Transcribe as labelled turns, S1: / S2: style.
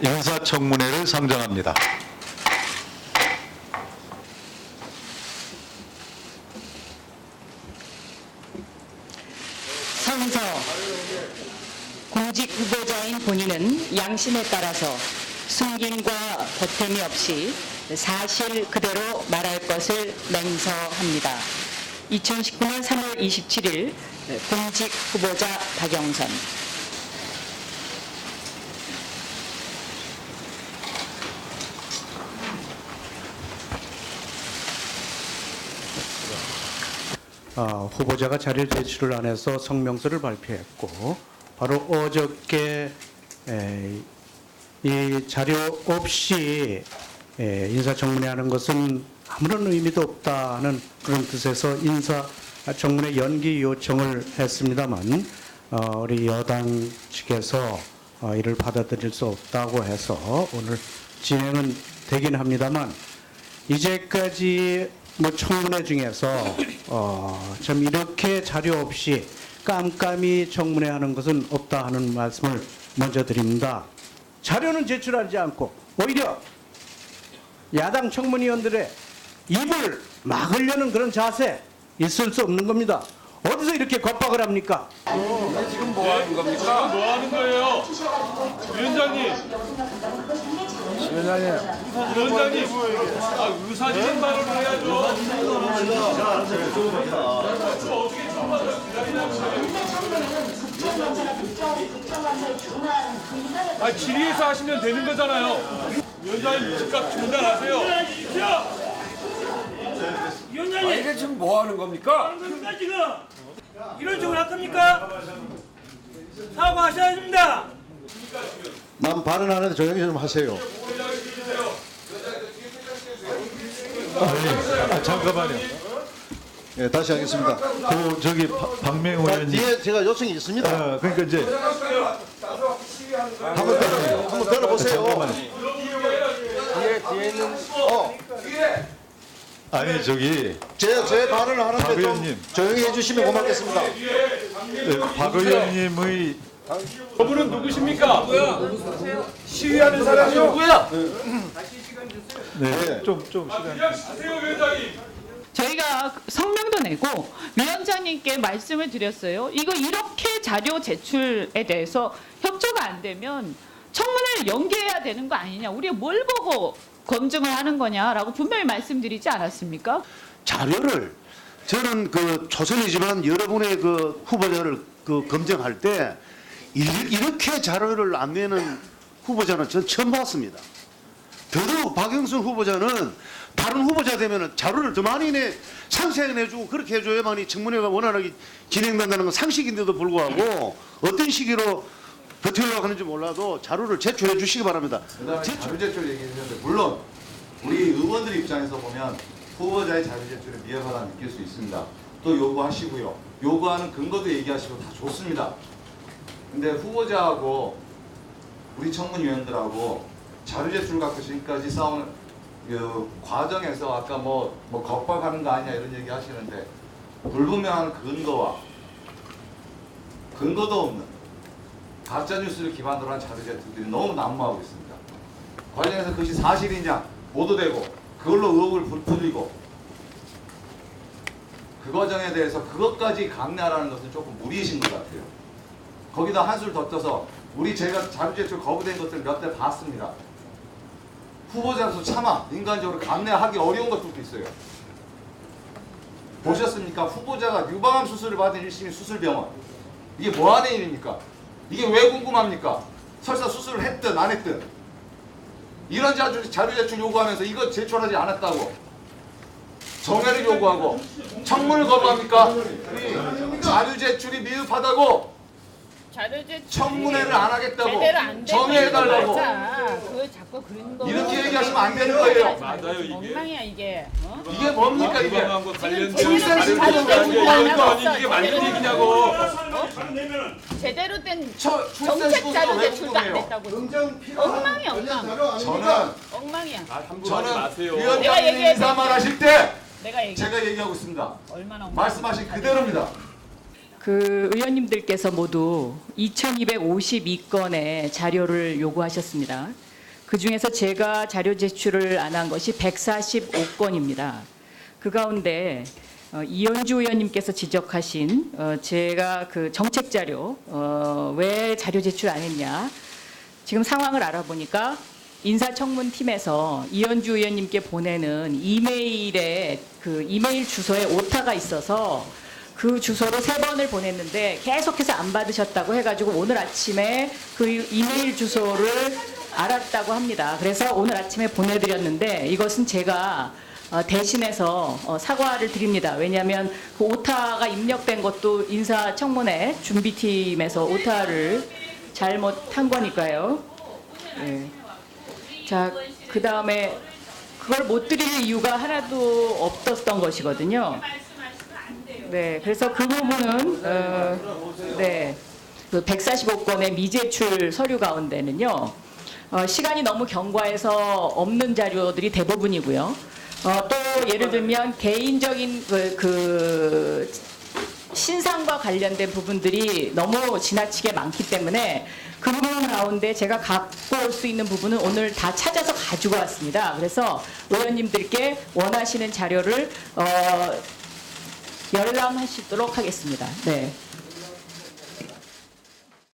S1: 인사청문회를 상정합니다.
S2: 선서 공직 후보자인 본인은 양심에 따라서 숨김과 보탬이 없이 사실 그대로 말할 것을 맹서합니다. 2019년 3월 27일 공직 후보자 박영선
S3: 어, 후보자가 자료 제출을 안 해서 성명서를 발표했고 바로 어저께 에, 이 자료 없이 에, 인사청문회 하는 것은 아무런 의미도 없다는 그런 뜻에서 인사청문회 연기 요청을 했습니다만 어, 우리 여당 측에서 어, 이를 받아들일 수 없다고 해서 오늘 진행은 되긴 합니다만 이제까지 뭐 청문회 중에서 어, 참 이렇게 자료 없이 깜깜이 청문회 하는 것은 없다 하는 말씀을 먼저 드립니다. 자료는 제출하지 않고 오히려 야당 청문위원들의 입을 막으려는 그런 자세 있을 수 없는 겁니다. 어디서 이렇게 겁박을 합니까?
S4: 지금 뭐 하는 겁니까?
S5: 뭐 하는 거예요? 위원장님.
S4: 위원장님.
S5: 위원장님. 아, 의사진행 발언을 해야죠. 아, 질의에서 하시면 되는 거잖아요. 위원장님 즉각 중단하세요.
S4: 아,
S6: 위원장님,
S4: 이게 지금 뭐 하는 겁니까?
S6: 겁니까 지금? 이런 식으로 할 겁니까? 사과하셔야 됩니다.
S7: 남 발언 안 해도 조용히 좀 하세요.
S1: 아, 잠깐만요.
S7: 예, 다시 하겠습니다.
S1: 그 저기 박- 박맹호
S7: 자,
S1: 의원님.
S7: 뒤에 제가 요청이 있습니다.
S1: 어, 그러니까 이제
S7: 한번 들어, 한번 들어보세요.
S4: 뒤에 뒤에 있는
S1: 아니 저기
S7: 제, 제 발언을
S1: 박
S7: 하는데 좀
S1: 의원님.
S7: 조용히 해주시면 고맙겠습니다.
S1: 예, 박 의원님의
S5: 저분은 누구십니까? 시위하는 사람이 누구야?
S1: 네, 좀 좀 시간.
S5: 그냥 하세요, 위원장님.
S8: 저희가 성명도 내고 위원장님께 말씀을 드렸어요. 이거 이렇게 자료 제출에 대해서 협조가 안 되면 청문회를 연기해야 되는 거 아니냐. 우리가 뭘 보고 검증을 하는 거냐라고 분명히 말씀드리지 않았습니까?
S9: 자료를 저는 그 초선이지만 여러분의 그 후보자를 그 검증할 때 이- 이렇게 자료를 안 내는 후보자는 전 처음 봤습니다. 더더욱 박영순 후보자는 다른 후보자 되면 자료를 더 많이 내 상세하게 내주고 그렇게 해줘야만이 청문회가 원활하게 진행된다는 건 상식인데도 불구하고 어떤 시기로 버티려고 하는지 몰라도 자료를 제출해 주시기 바랍니다.
S10: 제출 얘기했는데 물론 우리 의원들 입장에서 보면 후보자의 자료 제출에 미흡하다 느낄 수 있습니다. 또 요구하시고요. 요구하는 근거도 얘기하시고 다 좋습니다. 근데 후보자하고 우리 청문위원들하고 자료 제출 갖고 지금까지 싸우는 그 과정에서 아까 뭐, 뭐 겁박하는 거 아니냐 이런 얘기 하시는데 불분명한 근거와 근거도 없는 가짜 뉴스를 기반으로 한 자료 제출들이 너무 난무하고 있습니다. 관련해서 그것이 사실이냐 보도되고 그걸로 의혹을 부풀리고 그 과정에 대해서 그것까지 강요하라는 것은 조금 무리이신 것 같아요. 거기다 한술 더 떠서 우리 제가 자료 제출 거부된 것들 몇 대 봤습니다. 후보자로서 차마 인간적으로 감내하기 어려운 것들도 있어요. 보셨습니까? 후보자가 유방암 수술을 받은 1심이 수술병원. 이게 뭐 하는 일입니까? 이게 왜 궁금합니까? 설사 수술을 했든 안 했든 이런 자료, 자료 제출 요구하면서 이거 제출하지 않았다고 정회를 요구하고 청문을 거부합니까? 자료 제출이 미흡하다고 청문회를 안 하겠다고
S8: 맞아. 그 자꾸 그런 거
S10: 이렇게 얘기하시면 안 되는 거예요.
S5: 맞아요, 이게.
S8: 엉망이야 이게. 어?
S10: 이게 뭡니까 이게?
S5: 것도
S10: 내고
S5: 아니고
S10: 있고
S5: 이게 이게 맞는 얘기냐고.
S8: 제대로 된 정책 자료
S10: 왜
S8: 제출도 안
S10: 궁금해요?
S8: 됐다고. 엉망이야 엉망.
S10: 저는
S8: 엉망이야.
S5: 아, 함부로 하지
S10: 저는
S5: 마세요.
S10: 위원장님
S8: 얘기해도
S10: 인사말 하실 때
S8: 내가 얘기
S10: 제가 얘기하고 있습니다.
S8: 얼마나 엉망.
S10: 말씀하신 그대로입니다.
S2: 그 의원님들께서 모두 2252건의 자료를 요구하셨습니다. 그 중에서 제가 자료 제출을 안 한 것이 145건입니다. 그 가운데 어, 이현주 의원님께서 지적하신 어, 제가 그 정책 자료 어, 왜 자료 제출 안 했냐 지금 상황을 알아보니까 인사청문팀에서 이현주 의원님께 보내는 이메일에 그 이메일 주소에 오타가 있어서 그 주소로 세 번을 보냈는데 계속해서 안 받으셨다고 해가지고 오늘 아침에 그 이메일 주소를 알았다고 합니다. 그래서 오늘 아침에 보내드렸는데 이것은 제가 어, 대신해서 어, 사과를 드립니다. 왜냐하면 그 오타가 입력된 것도 인사청문회 준비팀에서 오타를 잘못한 거니까요. 네. 자, 그 다음에 그걸 못 드릴 이유가 하나도 없었던 것이거든요. 네, 그래서 그 부분은 어, 네, 그 145건의 미제출 서류 가운데는요. 어, 시간이 너무 경과해서 없는 자료들이 대부분이고요. 어, 또 예를 들면 개인적인 그, 그 신상과 관련된 부분들이 너무 지나치게 많기 때문에 그 부분 가운데 제가 갖고 올 수 있는 부분은 오늘 다 찾아서 가지고 왔습니다. 그래서 의원님들께 원하시는 자료를 어, 열람하시도록 하겠습니다. 네.